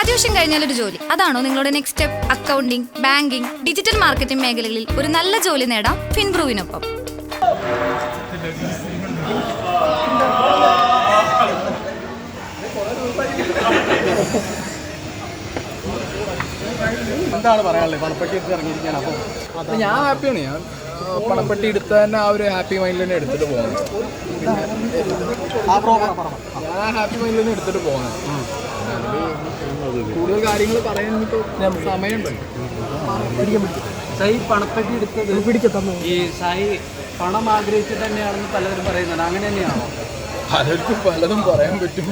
Graduation കഴിഞ്ഞാൽ ഒരു ജോലി. അതാണോ നിങ്ങളുടെ next step accounting banking digital marketing മേഖലകളിൽ ഒരു നല്ല ജോലി നേടാം ഫിൻബ്രൂവിനൊപ്പം. എന്താണ് പറയാനുള്ളത്? അപ്പോൾ ഞാൻ ഹാപ്പിയാണ് ഞാൻ പണപ്പെട്ടി എടുത്ത തന്നെ ആ ഒരു ഹാപ്പി മൈൻഡിൽ തന്നെ എടുത്തിട്ട് പോകുന്നത് ഞാൻ ഹാപ്പി മൈൻഡിൽ തന്നെ എടുത്തിട്ട് പോകുന്നത് കൂടുതൽ കാര്യങ്ങൾ പറയാൻ സമയമുണ്ട്. സായി പണപ്പെട്ടി എടുത്തത് ഈ സായി പണം ആഗ്രഹിച്ച് തന്നെയാണെന്ന് പലരും പറയുന്നുണ്ട്. അങ്ങനെ തന്നെയാണോ? പലർക്കും പലതും പറയാൻ പറ്റും.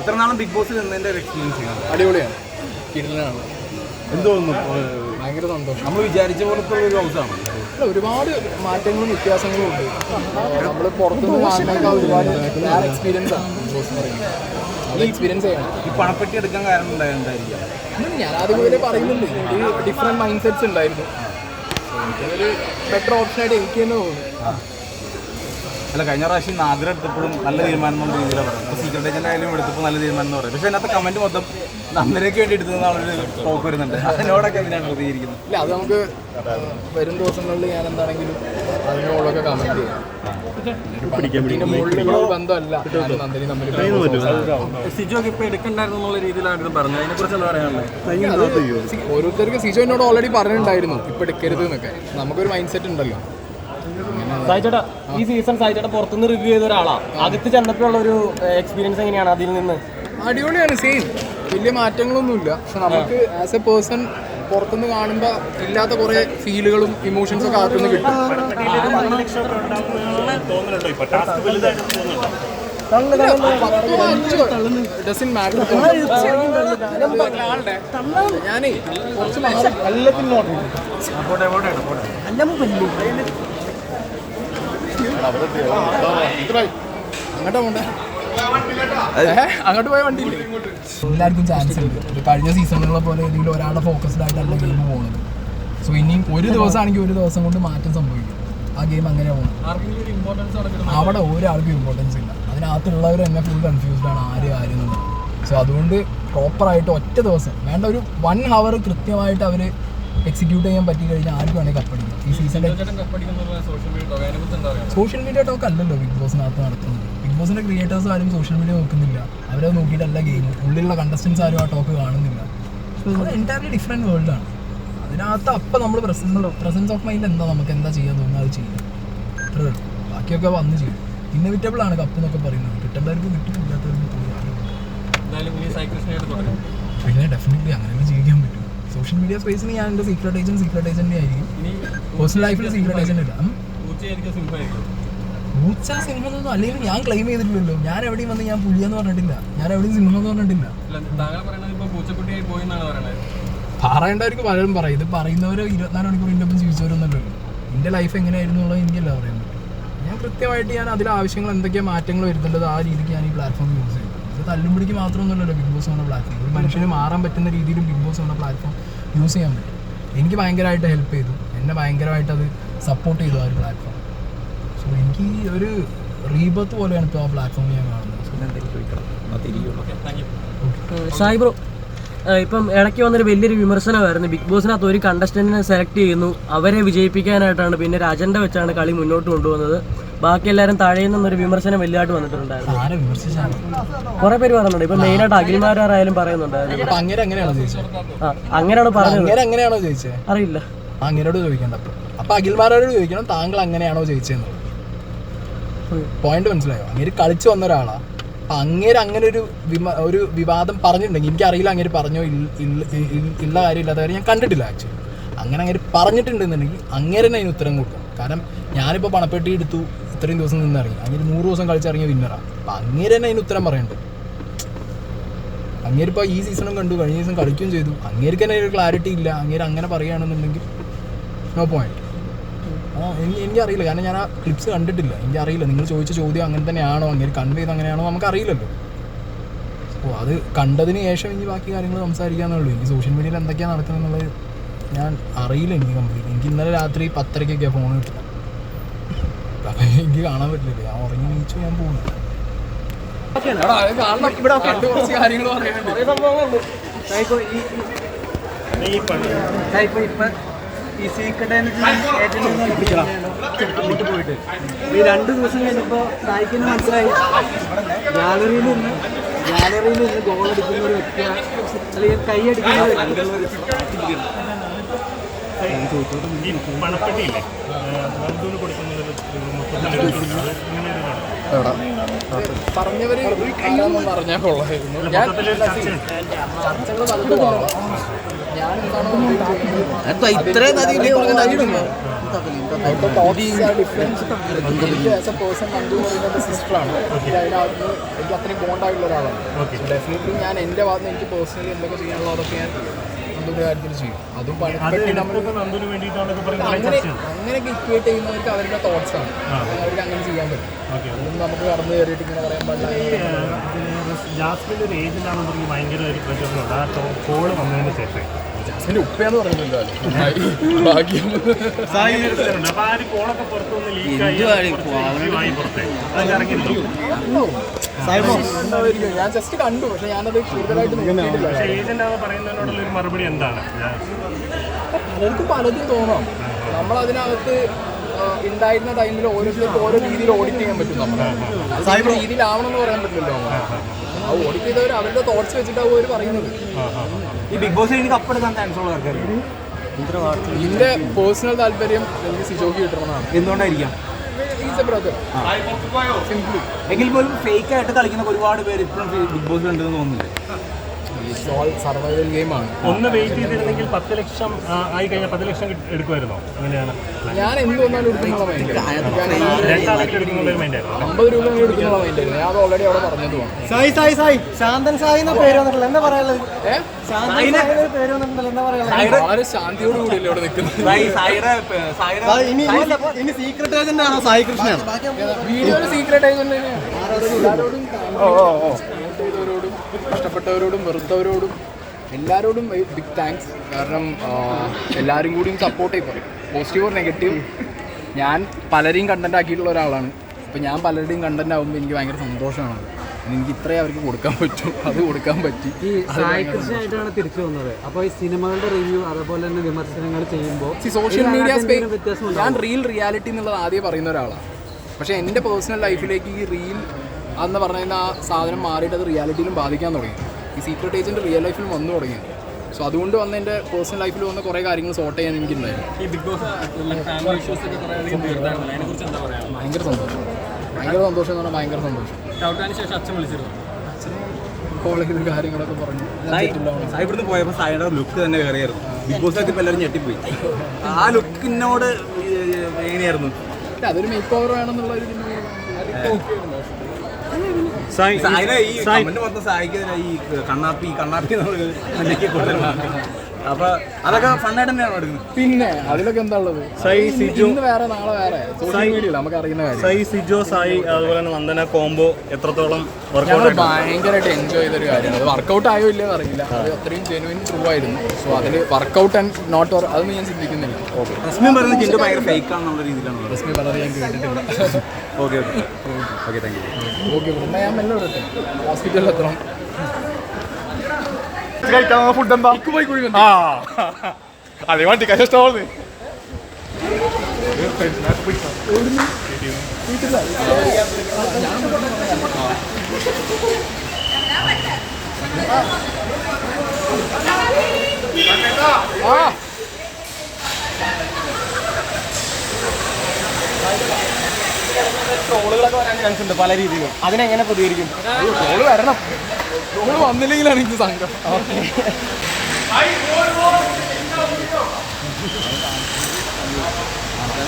ഇത്ര നാളും ബിഗ് ബോസിൽ നിന്നതിന്റെ എക്സ്പീരിയൻസ് അടിപൊളിയാണ്. കിടലാണ് എന്ത് തോന്നുന്നു ഭയങ്കര സന്തോഷം. നമ്മൾ വിചാരിച്ച പോലത്തെ ഒരു ഹൗസാണ് അല്ല, ഒരുപാട് മാറ്റങ്ങളും വ്യത്യാസങ്ങളും ഉണ്ട്. നമ്മൾ പുറത്തുനിന്ന് ഒരുപാട് വേറെ എക്സ്പീരിയൻസ് ആണ് പറയുന്നത്. അത് എക്സ്പീരിയൻസ് ചെയ്യണം. ഈ പണപ്പെട്ടി എടുക്കാൻ കാരണം ഉണ്ടായ- എന്തായിരിക്കാം? ഞാൻ ആദ്യം പറയുന്നുണ്ട്. ഈ ഡിഫറെന്റ് മൈൻഡ് സെറ്റ്സ് ഉണ്ടായിരുന്നു. ബെറ്റർ എനിക്കതൊരു ബെറ്റർ ഓപ്ഷനായിട്ട് എനിക്ക് തന്നെ തോന്നുന്നു. അല്ല കഴിഞ്ഞ പ്രാവശ്യം നാദിര എടുത്തപ്പോഴും നല്ല തീരുമാനം എന്നുള്ള രീതിയിലാണ് പറയുന്നത് അപ്പോൾ സീക്രട്ട് ഏജന്റ് ആയാലും എടുത്തപ്പോൾ നല്ല തീരുമാനം എന്ന് പറയും. പക്ഷേ അതിനകത്ത് കമന്റ് മൊത്തം നന്ദനയ്ക്ക് വേണ്ടി എടുത്തതെന്നാണൊരു ടോക്ക് വരുന്നുണ്ട്. അതിനോടൊക്കെ എന്തിനാണ് പ്രതികരിക്കുന്നത്? ഇല്ല അത് നമുക്ക് വരും ദിവസങ്ങളിൽ ഞാൻ എന്താണെങ്കിലും അതിനോടൊക്കെ കമന്റ് ചെയ്യാം. രീതിയിലായിരുന്നു പറഞ്ഞത്. എന്താ പറയാനുള്ളത്? ഓരോരുത്തർക്ക് സിജോ എന്നോട് ഓൾറെഡി പറഞ്ഞിട്ടുണ്ടായിരുന്നു. ഇപ്പൊ എടുക്കരുത് എന്നൊക്കെ. നമുക്കൊരു മൈൻഡ് സെറ്റ് ഉണ്ടല്ലോ. സായിച്ചേട്ടാ ഈ സീസൺ സായിച്ചേട്ടാ പുറത്തുനിന്ന് റിവ്യൂ ചെയ്ത ഒരാളാ. അകത്ത് ചെന്നപ്പോഴുള്ള ഒരു എക്സ്പീരിയൻസ് എങ്ങനെയാണ് അതിൽ നിന്ന്? അടിപൊളിയാണ് സെയിം വലിയ മാറ്റങ്ങളൊന്നുമില്ല. പക്ഷെ നമുക്ക് ആസ് എ പേഴ്സൺ പുറത്തുനിന്ന് കാണുമ്പോൾ ഇല്ലാത്ത കുറെ ഫീലുകളും ഇമോഷൻസും ഒക്കെ അകത്തുനിന്ന് കിട്ടും. ഞാനേ കുറച്ച് പോണ്ടേ ഏ? അങ്ങോട്ട് പോയ വണ്ടി എല്ലാവർക്കും ചാൻസ് ഉണ്ട്. കഴിഞ്ഞ സീസണുകളെ പോലെ ഏതെങ്കിലും ഒരാളുടെ ഫോക്കസ്ഡ് ആയിട്ടല്ല ഗെയിം പോകുന്നത് സോ ഇനിയും ഒരു ദിവസമാണെങ്കിൽ ഒരു ദിവസം കൊണ്ട് മാറ്റം സംഭവിക്കും. ആ ഗെയിം അങ്ങനെ പോകണം അവിടെ ഒരാൾക്കും ഇമ്പോർട്ടൻസ് ഇല്ല. അതിനകത്തുള്ളവർ എന്നെ ഫുൾ കൺഫ്യൂസ്ഡ് ആണ് ആര് ആര് സോ അതുകൊണ്ട് പ്രോപ്പറായിട്ട് ഒറ്റ ദിവസം വേണ്ട ഒരു വൺ ഹവർ കൃത്യമായിട്ട് അവർ എക്സിക്യൂട്ട് ചെയ്യാൻ പറ്റി കഴിഞ്ഞാൽ ആർക്കും വേണമെങ്കിൽ കപ്പടിക്കും ഈ സീസണിൽ സോഷ്യൽ മീഡിയ ടോക്ക് അല്ലല്ലോ ബിഗ് ബോസിനകത്ത് നടത്തുന്നത്. ബിഗ് ബോസിന്റെ ക്രിയേറ്റേഴ്സ് ആരും സോഷ്യൽ മീഡിയ നോക്കുന്നില്ല. അവരത് നോക്കിയിട്ടല്ല ഗെയിം ഉള്ളിലുള്ള കണ്ടസ്റ്റൻസ് ആരും ആ ടോക്ക് കാണുന്നില്ല. അത് എന്റയർലി ഡിഫറെന്റ് വേൾഡാണ് അതിനകത്ത് അപ്പം നമ്മൾ പ്രസൻസ് പ്രസൻസ് ഓഫ് മൈൻഡ് എന്താ? നമുക്ക് എന്താ ചെയ്യാൻ തോന്നുന്നത്? അത് ചെയ്യും. അത്രേ ഉള്ളൂ. ബാക്കിയൊക്കെ വന്ന് ചെയ്യും. ഇന്നവിറ്റബിൾ ആണ് കപ്പ് എന്നൊക്കെ പറയുന്നത്. കിട്ടേണ്ടവർക്ക് കിട്ടും ഇല്ലാത്തവർക്ക് പോയി പിന്നെ ഡെഫിനറ്റ്ലി അങ്ങനെ ജീവിക്കാൻ പറ്റും സോഷ്യൽ മീഡിയ സ്പേസിൽ ഞാൻ എന്റെ സീക്രട്ട് ഏജന്റ് സീക്രട്ട് ഏജന്റ് ആയിരിക്കും. പേഴ്സണൽ ലൈഫിൽ സീക്രട്ട് ഏജന്റ് ഇല്ല. പൂച്ച സിംഹം എന്നൊന്നും അല്ലെങ്കിൽ ഞാൻ ക്ലെയിം ചെയ്തിട്ടില്ലല്ലോ. ഞാൻ എവിടെയും വന്ന് ഞാൻ പുലിയെന്ന് പറഞ്ഞിട്ടില്ല. ഞാൻ എവിടെയും സിംഹം എന്ന് പറഞ്ഞിട്ടില്ല. പറയേണ്ടവർക്ക് പലരും പറയും. ഇത് പറയുന്നവർ ഇരുപത്തിനാല് മണിക്കൂർ എന്റെ ഒപ്പം ജീവിച്ചവരൊന്നല്ലോ എന്റെ ലൈഫ് എങ്ങനെയായിരുന്നു എന്നുള്ളത് എനിക്കല്ല പറയാൻ പറ്റും ഞാൻ കൃത്യമായിട്ട് ഞാൻ അതിൽ ആവശ്യങ്ങൾ എന്തൊക്കെയാണ് മാറ്റങ്ങൾ വരുത്തേണ്ടത് ആ രീതിക്ക് ഞാൻ ഈ പ്ലാറ്റ്ഫോം യൂസ് ചെയ്യും തല്ലുപിടിക്ക് മാത്രമൊന്നുമല്ലല്ലോ ബിഗ് ബോസ് എന്ന പ്ലാറ്റ്ഫോം ഒരു മനുഷ്യന് മാറാൻ പറ്റുന്ന രീതിയിലും ബിഗ് ബോസ് എന്ന പ്ലാറ്റ്ഫോം യൂസ് ചെയ്യാൻ പറ്റും. എനിക്ക് ഭയങ്കരമായിട്ട് ഹെൽപ്പ് ചെയ്തു. എന്നെ ഭയങ്കരമായിട്ട് അത് സപ്പോർട്ട് ചെയ്തു ആ ഒരു പ്ലാറ്റ്ഫോം സോ എനിക്ക് ഒരു റീബത്ത് പോലെയാണ് ഇപ്പോൾ ആ പ്ലാറ്റ്ഫോം ഞാൻ കാണുന്നത്. സായി ബ്രോ ഇപ്പം ഇടയ്ക്ക് വന്നൊരു വലിയൊരു വിമർശനമായിരുന്നു. ബിഗ് ബോസിനകത്ത് ഒരു കണ്ടസ്റ്റന്റിനെ സെലക്ട് ചെയ്യുന്നു. അവരെ വിജയിപ്പിക്കാനായിട്ടാണ് പിന്നെ ഒരു അജണ്ട വെച്ചാണ് കളി മുന്നോട്ട് കൊണ്ടുപോകുന്നത്. ബാക്കി എല്ലാവരും താഴെയിൽ നിന്നൊരു വിമർശനം വലിയതായിട്ട് വന്നിട്ടുണ്ടായിരുന്നു. കുറെ പേര് പറയുന്നുണ്ട് മെയിൻ ആയിട്ട് അഖിൽമാരായാലും പറയുന്നുണ്ടായിരുന്നു. അങ്ങനെ ആ അങ്ങനെയാണ് പറഞ്ഞത്. അങ്ങനെ എങ്ങനെയാണോ ചോദിച്ചത് അറിയില്ല. അങ്ങനോട് ചോദിക്കണ്ട. അപ്പൊ അഖിൽമാരോട് ചോദിക്കണം താങ്കൾ അങ്ങനെയാണോ ചോദിച്ചതെന്ന് പോയിന്റ് മനസ്സിലായോ? അങ്ങേര് കളിച്ചു വന്ന ഒരാളാ. അപ്പൊ അങ്ങേര് അങ്ങനെ ഒരു ഒരു വിവാദം പറഞ്ഞിട്ടുണ്ടെങ്കിൽ എനിക്കറിയില്ല അങ്ങേര് പറഞ്ഞോ ഇല്ല- കാര്യം ഇല്ലാത്ത കാര്യം ഞാൻ കണ്ടിട്ടില്ല ആക്ച്വലി അങ്ങനെ അങ്ങേര് പറഞ്ഞിട്ടുണ്ടെന്നുണ്ടെങ്കിൽ അങ്ങനെ തന്നെ അതിന് ഉത്തരം കൊടുക്കും. കാരണം ഞാനിപ്പോൾ പണപ്പെട്ടി എടുത്തു. ഇത്രയും ദിവസം നിന്നിറങ്ങി. അങ്ങനെ നൂറ് ദിവസം കളിച്ചിറങ്ങിയ വിന്നറാണ് അപ്പം അങ്ങേര് തന്നെ അതിന് ഉത്തരം പറയണ്ട്? അങ്ങേരിപ്പോൾ ഈ സീസണും കണ്ടു കഴിഞ്ഞ സീസൺ കളിക്കുകയും ചെയ്തു. അങ്ങേർക്ക് തന്നെ ഒരു ക്ലാരിറ്റി ഇല്ല. അങ്ങേര് അങ്ങനെ പറയുകയാണെന്നുണ്ടെങ്കിൽ നോ പോയിന്റ് ആ എനിക്ക് എനിക്കറിയില്ല കാരണം ഞാൻ ആ ക്ലിപ്സ് കണ്ടിട്ടില്ല. എനിക്കറിയില്ല നിങ്ങൾ ചോദിച്ച ചോദ്യം അങ്ങനെ തന്നെയാണോ? അങ്ങനെ കൺവേ ചെയ്ത് അങ്ങനെയാണോ? നമുക്കറിയില്ലല്ലോ. അപ്പോൾ അത് കണ്ടതിന് ശേഷം ഇനി ബാക്കി കാര്യങ്ങൾ സംസാരിക്കാന്നുള്ളൂ. എനിക്ക് സോഷ്യൽ മീഡിയയിൽ എന്തൊക്കെയാണ് നടക്കുന്നത് എന്നുള്ളത് ഞാൻ അറിയില്ല എനിക്ക് കംപ്ലീറ്റ് എനിക്ക് ഇന്നലെ രാത്രി പത്തരയ്ക്കൊക്കെയാണ് ഫോൺ കിട്ടുന്നത്. എനിക്ക് കാണാൻ പറ്റില്ല. ഞാൻ ഉറങ്ങി നീച്ചു ഞാൻ പോകുന്നു പോയിട്ട്. ഈ രണ്ട് ദിവസം കഴിഞ്ഞപ്പോ സായിക്കിന് മനസ്സിലായി. ഗാലറിയിൽ നിന്ന് ഗാലറിയിൽ നിന്ന് ഗോൾ അടിക്കുന്ന ഒരു വ്യക്തിയാണ് അല്ലെങ്കിൽ കൈ അടിക്കുന്ന ഒരു പണപ്പെട്ടിയില്ലേ മുപ്പത്തിരണ്ട് കൊടുക്കുന്നത് ഇങ്ങനെ ഒരു ഇതാണ്. പറഞ്ഞവര് പറഞ്ഞാൽ കൊള്ളായിരുന്നു ഞാൻ ചർച്ചകൾ പലതും ആവാം. ഞാൻ എന്താണോ ഇത്രയും എനിക്ക് ആസ് എ പേഴ്സൺ നന്ദു എന്ന് പറയുന്നത് എന്റെ സിസ്റ്ററാണ് എനിക്ക് അതിനകത്ത് എനിക്ക് അത്രയും ബോണ്ടായിട്ടുള്ള ഒരാളാണ് ഡെഫിനറ്റ്ലി ഞാൻ എന്റെ ഭാഗത്ത് എനിക്ക് പേഴ്സണലി എന്തൊക്കെ ചെയ്യാനുള്ളത് അതൊക്കെ ഞാൻ നന്ദുവിന്റെ കാര്യത്തിൽ ചെയ്യും. അതും പണിപ്പെട്ടി നമ്മൾ അങ്ങനെ അങ്ങനെയൊക്കെ ഇക്വേറ്റ് ചെയ്യുന്നവർക്ക് അവരുടെ തോട്ട്സ് ആണ്. അവർക്ക് അങ്ങനെ ചെയ്യാൻ പറ്റും. ഓക്കെ. അതൊന്നും നമുക്ക് കടന്നു കയറിയിട്ട് ഇങ്ങനെ പറയാൻ പാടില്ല. ഒരു പറഞ്ഞ് ഭയങ്കര ഒരു ആ കോൾ വന്നതിന് ശേഷം. ജാസ്മിന്റെ ഉപ്പയെന്ന് പറഞ്ഞിട്ടുണ്ടല്ലോ ഭാഗ്യം. അപ്പൊ ആ ഒരു കോളൊക്കെ പുറത്തുനിന്ന് ലീക്കായി പുറത്തേ അതൊക്കെ ഇറങ്ങിയിരുന്നു ഉണ്ടാവുമായിരിക്കും. ഞാൻ ജസ്റ്റ് കണ്ടു പക്ഷെ ഞാനത് കൂടുതലായിട്ട് നോക്കിയിട്ടില്ല. പക്ഷേ ഏജന്റാന്ന് പറയുന്നതിനോടുള്ള ഒരു മറുപടി എന്താണ്? പലർക്കും പലതും തോന്നാം. നമ്മൾ അതിനകത്ത് ഉണ്ടായിരുന്ന ടൈമിൽ ഓരോരുത്തർക്ക് ഓരോ രീതിയിൽ ഓഡിറ്റ് ചെയ്യാൻ പറ്റും നമ്മൾ രീതിയിലാവണം എന്ന് പറയാൻ പറ്റില്ലല്ലോ ആ ഓഡിറ്റ് ചെയ്തവർ അവരുടെ തോട്ട്സ് വെച്ചിട്ടാവും അവർ പറയുന്നത്. ഈ ബിഗ് ബോസ് എനിക്ക് ചാൻസ് ഉള്ള ആൾക്കാർ ഇതിന്റെ പേഴ്സണൽ താല്പര്യം എനിക്ക് സിജോക്ക് കിട്ടണമെന്നാണ്. എന്തുകൊണ്ടായിരിക്കാം? എ ബ്രദർ എങ്കിൽ പോലും ഫേക്ക് ആയിട്ട് കളിക്കുന്ന ഒരുപാട് പേര് ഇപ്പോഴും ബിഗ് ബോസിൽ ഉണ്ടെന്ന് തോന്നുന്നില്ല? ഓൾ സർവൈവൽ ഗെയിമാണ് ഒന്ന് വെയിറ്റ് ചെയ്തിരുന്നെങ്കിൽ പത്ത് ലക്ഷം ആയി കഴിഞ്ഞാൽ പത്ത് ലക്ഷം എടുക്കുമായിരുന്നോ? അങ്ങനെയാണ് ഞാൻ എന്ത് വന്നാലും എടുക്കുന്ന മൈൻഡായിരുന്നു അമ്പത് രൂപ എടുക്കുന്ന മൈൻഡ് ഞാൻ അത് ഓൾറെഡി അവിടെ പറഞ്ഞതുമാണ് സായി സായി സായി. ശാന്തൻ സായി എന്ന പേര് വന്നിട്ടില്ല എന്താ പറയാനുള്ളത്? ശാന്തൻ എന്ന പേര് വന്നിട്ടില്ല എന്താ പറയാനുള്ളത്? വളരെ ശാന്തിയോട് കൂടിയല്ലേ ഇവിടെ നിൽക്കുന്നത്? ഇനി ഇനി സീക്രട്ട് ഏജന്റ് ആണോ സായി കൃഷ്ണൻ? വീഡിയോയിൽ സീക്രട്ട് ഏജന്റ് ഓ ഓ ചെയ്തവരോടും ഇഷ്ടപ്പെട്ടവരോടും വെറുത്തവരോടും എല്ലാവരോടും ബിഗ് താങ്ക്സ് കാരണം എല്ലാവരും കൂടിയും സപ്പോർട്ട് ചെയ്യും പോസിറ്റീവ് ഓർ നെഗറ്റീവ് ഞാൻ പലരെയും കണ്ടന്റ് ആക്കിയിട്ടുള്ള ഒരാളാണ്. അപ്പോൾ ഞാൻ പലരുടെയും കണ്ടന്റ് ആകുമ്പോൾ എനിക്ക് ഭയങ്കര സന്തോഷമാണ്. എനിക്ക് ഇത്രയും അവർക്ക് കൊടുക്കാൻ പറ്റും. അത് കൊടുക്കാൻ പറ്റി. ഈ സായി തിരിച്ചു വന്നത്. അപ്പോൾ ഈ സിനിമകളുടെ റിവ്യൂ അതേപോലെ തന്നെ വിമർശനങ്ങൾ ചെയ്യുമ്പോൾ സോഷ്യൽ മീഡിയ വ്യത്യാസം ഞാൻ റിയൽ റിയാലിറ്റി എന്നുള്ളത് ആദ്യം പറയുന്ന ഒരാളാണ്. പക്ഷേ എന്റെ പേഴ്സണൽ ലൈഫിലേക്ക് ഈ റീൽ എന്ന് പറഞ്ഞാൽ ആ സാധനം മാറിയിട്ട് അത് റിയാലിറ്റിയിലും ബാധിക്കാൻ തുടങ്ങി. ഈ സീക്രട്ട് ഏജന്റ് റിയൽ ലൈഫിലും വന്നു തുടങ്ങി. സോ അതുകൊണ്ട് വന്ന് എന്റെ പേഴ്സണൽ ലൈഫിൽ വന്ന കുറേ കാര്യങ്ങൾ സോർട്ട് ചെയ്യാൻ എനിക്കുണ്ടായിരുന്നു. പറയുക ഭയങ്കര സന്തോഷം. ഭയങ്കര സന്തോഷം എന്ന് പറഞ്ഞാൽ ഭയങ്കര സന്തോഷം. ചെയ്ത് കാര്യങ്ങളൊക്കെ പറഞ്ഞു. ഇവിടുന്ന് പോയപ്പോൾ സായിയുടെ ലുക്ക് തന്നെ കയറിയായിരുന്നു ബിഗ് ബോസ് ഒക്കെ എല്ലാവരും ഞെട്ടിപ്പോയി. ആ ലുക്കിനോട് എങ്ങനെയായിരുന്നു? അതൊരു മേക്ക് ഓവർ വേണമെന്നുള്ള ഒരു ഇതിന് സായിനെ ഈ കമന്റ് മൊത്തം സായിക്കെതിരെ ഈ കണ്ണാപ്പി കണ്ണാപ്പി കൊണ്ടുവരുന്നത്. അപ്പൊ അതൊക്കെ ഫണ്ണായിട്ട് തന്നെയാണോ എടുക്കുന്നത്? പിന്നെ അതിലൊക്കെ എന്താ ഉള്ളത്? ഇന്ന് വേറെ നാളെ വേറെ. സോഷ്യൽ മീഡിയ നമുക്ക് അറിയുന്ന കാര്യം. സായി സിജോ സായി അതുപോലെ തന്നെ നന്ദന കോംബോ എത്രത്തോളം ഞങ്ങൾ ഭയങ്കരമായിട്ട് എൻജോയ് ചെയ്തൊരു കാര്യമാണ്. അത് വർക്കൗട്ട് ആയോ ഇല്ലയോ അറിയില്ല. അത് അത്രയും ജെനുവിൻ ട്രൂ ആയിരുന്നു. സോ അതിൽ വർക്കൗട്ട് ആൻഡ് നോട്ട് അതൊന്നും ഞാൻ ചിന്തിക്കുന്നില്ല. റസ്മിൻ പറയുന്നത് ജിൻഡു ഭയങ്കര ഫേക്ക് ആണെന്നുള്ള രീതിയിലാണ് പറയുന്നത് റസ്മി പറഞ്ഞത് ഞാൻ കേട്ടിട്ടില്ല. Okay okay okay thank you okay ഞാൻ മെല്ലെ ഹോസ്പിറ്റലിൽ എത്തണം. ഫുഡ് എന്താ? ആ. അതെ വണ്ടി കഷ്ടമാണ് ട്രോളുകളൊക്കെ വരാൻ ചാൻസ് ഉണ്ട് പല രീതിയിലും. അതിനെങ്ങനെ പ്രതികരിക്കും? ട്രോൾ വരണം. ട്രോൾ വന്നില്ലെങ്കിലാണ് എനിക്ക് സങ്കടം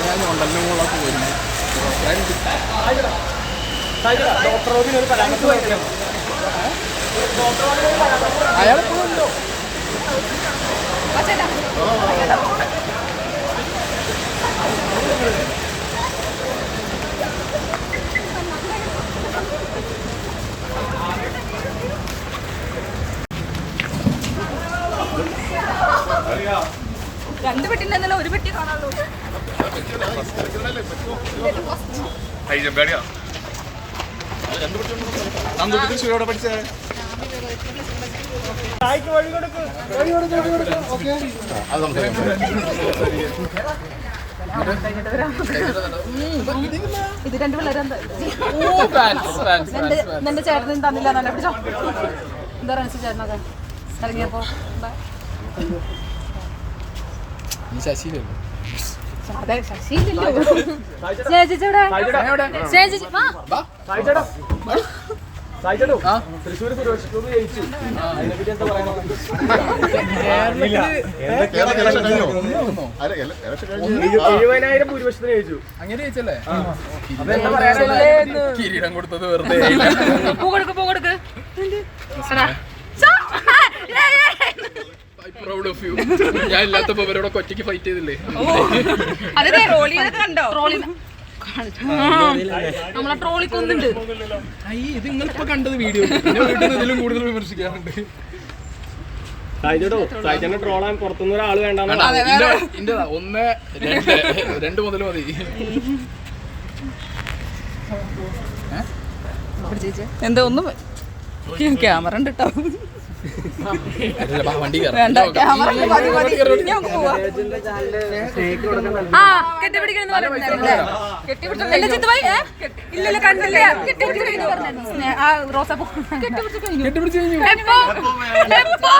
ഞാൻ ഉണ്ടല്ലോ മോളൊക്കെ പോയിരുന്നു ഡോക്ടർ റോബിന് ഒരു പരാമർശം അയാളെപ്പോഴും ഉണ്ടോ രണ്ട് പെട്ടിണ്ടെന്നല്ല ഒരു പെട്ടി കാണാനുള്ളൂ. ഇത് രണ്ട് പിള്ളേരെന്താ നിന്റെ ചേട്ടനും തന്നില്ല പിടിച്ചോ. എന്താ റൺസ് ചേട്ടനൊക്കെ ഇറങ്ങിയപ്പോ. ഈ ശശിയിലല്ലോ അതെ ശശിയില്ലല്ലോ ചേച്ചി ഇവിടെ ചേച്ചി വാ. വാ. തൃശ്ശൂർ സുരേഷ് ഗോപി ജയിച്ചു. അതിനെപ്പറ്റി എന്താ പറയുന്നത്? എഴുപതിനായിരം ഭൂരിപക്ഷത്തിന് ജയിച്ചു. അങ്ങനെ എന്താ പറയാനുള്ളത്? കിരീടം കൊടുത്തത് വെറുതെ പൂ കൊടുക്ക് പൂ കൊടുക്ക്. പ്രൗഡ് ഓഫ് യു ഞാൻ ഇല്ലാത്തപ്പോ ഇവരോട് ഒറ്റയ്ക്ക് ഫൈറ്റ് ചെയ്തില്ലേ? അതിനെ ട്രോളി കണ്ടോ? ട്രോളി നമ്മളെ ട്രോളി കൊന്നുണ്ട് അയ്യ ഇത് നിങ്ങളിപ്പോ കണ്ടത് വീഡിയോ പിന്നെ വീട്ടിൽ നിന്ന് ഇതിലും കൂടുതൽ വിമർശിക്കാറുണ്ട്. സായിച്ചോ സായിച്ചനെ ട്രോളാൻ പുറത്തുനിന്ന് ഒരാൾ വേണ്ടെന്ന് വേണ്ട, ഒന്ന് രണ്ട് രണ്ട് മുതൽ മതി. എന്താ ഒന്നും ക്യാമറ ഉണ്ട് കേട്ടോ ആ കെട്ടിപ്പിടിക്കണം ഇല്ലല്ല കണ്ടില്ല? കെട്ടിപ്പിടിച്ചു ആ റോസാപ്പൂ കെട്ടിപ്പിടിച്ചു. എപ്പോ? എപ്പോ.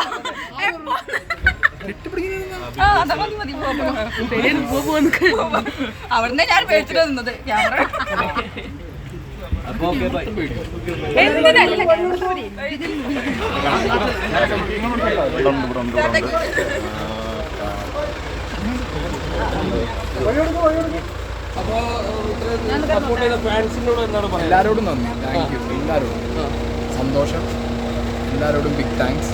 അവിടുന്ന് ഞാൻ പേടിച്ചിട്ട് നിന്നത്. ക്യാമറ എന്തിനാ ഇല്ല, ക്യാമറ പോരി. എല്ലാവരോടും നന്ദി. താങ്ക് യു എല്ലാരോടും. സന്തോഷം. എല്ലാവരോടും ബിഗ് താങ്ക്സ്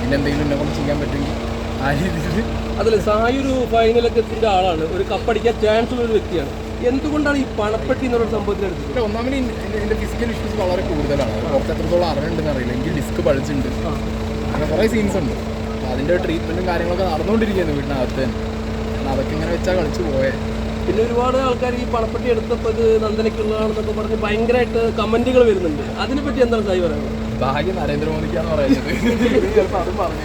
പിന്നെ എന്തെങ്കിലും എന്നെ കൊണ്ട് ചെയ്യാൻ പറ്റുമെങ്കിൽ ആ രീതിയിൽ. അതിൽ സായി ഒരു ഫൈനലൊക്കെ എത്തിന്റെ ആളാണ് ഒരു കപ്പടിക്കാൻ ചാൻസ് ഉള്ള ഒരു വ്യക്തിയാണ്. എന്തുകൊണ്ടാണ് ഈ പണപ്പെട്ടി എന്നുള്ള സംഭവത്തിലെടുത്തത് ഒന്നാമത് എന്റെ എന്റെ ഫിസിക്കൽ ഇഷ്യൂസ് വളരെ കൂടുതലാണ്. കുറച്ച് എത്രത്തോളം അറിവുണ്ടെന്ന് അറിയില്ല. എനിക്ക് ഡിസ്ക് പഴിച്ചുണ്ട് അങ്ങനെ കുറേ സീൻസ് ഉണ്ട്. അപ്പോൾ അതിന്റെ ട്രീറ്റ്മെന്റും കാര്യങ്ങളൊക്കെ നടന്നുകൊണ്ടിരിക്കുന്നു വീട്ടിനകത്ത് തന്നെ. കാരണം അതൊക്കെ ഇങ്ങനെ വെച്ചാൽ കളിച്ചു പോയേ. പിന്നെ ഒരുപാട് ആൾക്കാർ ഈ പണപ്പെട്ടി എടുത്തപ്പോൾ ഇത് നന്ദനയ്ക്കുള്ളതാണെന്നൊക്കെ പറഞ്ഞ് ഭയങ്കരമായിട്ട് കമന്റുകൾ വരുന്നുണ്ട്. അതിനെപ്പറ്റി എന്താണ് സായി പറയുന്നത്? ഭാഗ്യം നരേന്ദ്രമോദിക്കാന്ന് പറയുന്നത്. ചിലപ്പോൾ അതും പറഞ്ഞു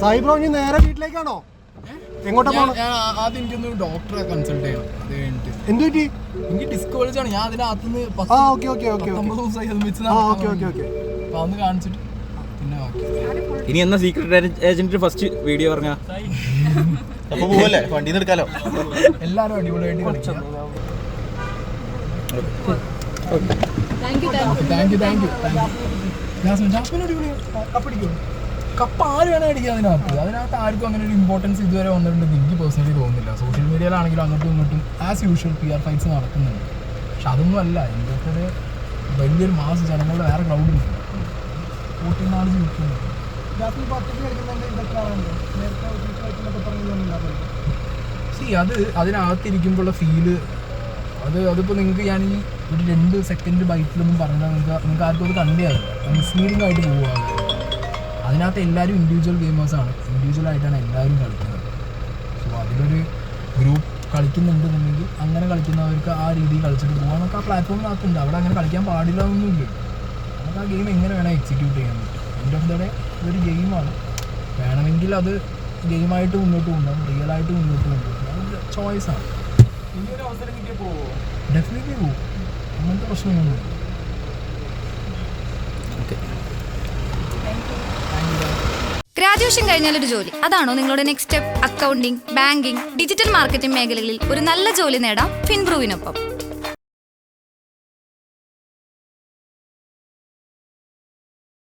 സായിബ്രോ ഇനി നേരെ വീട്ടിലേക്കാണോ? എങ്ങോട്ടാ പോണം ഞാൻ ആ- ആദ്യം എനിക്കൊന്ന് ഡോക്ടറെ കൺസൾട്ട് ചെയ്യണം. അത് കഴിഞ്ഞിട്ട്. എന്തു പറ്റി? എനിക്ക് വലിച്ചാണ് ഞാൻ അതിനകത്തുനിന്ന് ആ പത്ത് ഓക്കെ ഓക്കെ ഓക്കെ. പത്തൊമ്പത് ദിവസമായി അത് വെച്ച് ആ ഓക്കെ ഓക്കെ ഓക്കെ. അപ്പൊ അതൊന്ന് കാണിച്ചിട്ട് പിന്നെ ബാക്കി. ഇനി എന്നാ സീക്രട്ട് ഏജന്റ് ഫസ്റ്റ് വീഡിയോ പറഞ്ഞ? അപ്പൊ പോവല്ലേ? വണ്ടിയിൽ എടുക്കാലോ? എല്ലാരും അടിപൊളിയായിട്ട് കളിക്കാം thank you thank you thank you Jasmine Jasmine അടിപൊളിയാണ് കപ്പടിക്കും കപ്പ് ആര് വേണേൽ അടിക്കാം അതിനകത്ത്. അതിനകത്ത് ആർക്കും അങ്ങനെ ഒരു ഇമ്പോർട്ടൻസ് ഇതുവരെ വന്നിട്ടുണ്ട് എനിക്ക് പേഴ്സണലി തോന്നുന്നില്ല. സോഷ്യൽ മീഡിയയിലാണെങ്കിലും അങ്ങോട്ടും ഇങ്ങോട്ടും as usual P R fights നടക്കുന്നുണ്ട്. പക്ഷെ അതൊന്നും അല്ല. ഇന്ത്യയുടെ വലിയൊരു മാസ് ജനങ്ങളുടെ വേറെ ഫോർട്ടീൻ നാൾ ജീവിക്കുന്നു. സി അത് അതിനകത്തിരിക്കുമ്പോഴുള്ള ഫീൽ അത് അതിപ്പോൾ നിങ്ങൾക്ക് ഞാൻ ഈ ഒരു രണ്ട് സെക്കൻഡ് ബൈറ്റിലൊന്നും പറഞ്ഞാൽ നിങ്ങൾക്ക് നിങ്ങൾക്ക് ആർക്കും അത് കണ്ടേ മിസ്ലീഡിംഗ് ആയിട്ട് പോവുകയാണ് അതിനകത്ത് എല്ലാവരും ഇൻഡിവിജ്വൽ ഗെയിമേഴ്സാണ് ഇൻഡിവിജ്വൽ ആയിട്ടാണ് എല്ലാവരും കളിക്കുന്നത്. സോ അതിലൊരു ഗ്രൂപ്പ് കളിക്കുന്നുണ്ടെന്നുണ്ടെങ്കിൽ അങ്ങനെ കളിക്കുന്നവർക്ക് ആ രീതിയിൽ കളിച്ചിട്ട് പോകാനൊക്കെ ആ പ്ലാറ്റ്ഫോമിനകത്തുണ്ട് അവിടെ അങ്ങനെ കളിക്കാൻ പാടില്ല എന്നൊന്നുമില്ല. നമുക്ക് ആ ഗെയിം എങ്ങനെ വേണേൽ എക്സിക്യൂട്ട് ചെയ്യാൻ പറ്റും. എന്റെ ഓഫ് ദ ഡേ ഇതൊരു ഗെയിമാണ് വേണമെങ്കിൽ അത് ഗെയിമായിട്ട് മുന്നോട്ട് കൊണ്ടുപോകും. റിയൽ ആയിട്ട് മുന്നോട്ട് കൊണ്ടുപോകും. അത് ചോയ്സാണ് ഡെഫിനറ്റ്ലി പോകും അങ്ങനത്തെ പ്രശ്നമൊന്നുമില്ല ഗ്രാജുവേഷൻ കഴിഞ്ഞാൽ ഒരു ജോലി. അതാണോ നിങ്ങളുടെ next step accounting banking digital marketing മേഖലകളിൽ ഒരു നല്ല ജോലി നേടാം ഫിൻബ്രൂവിനൊപ്പം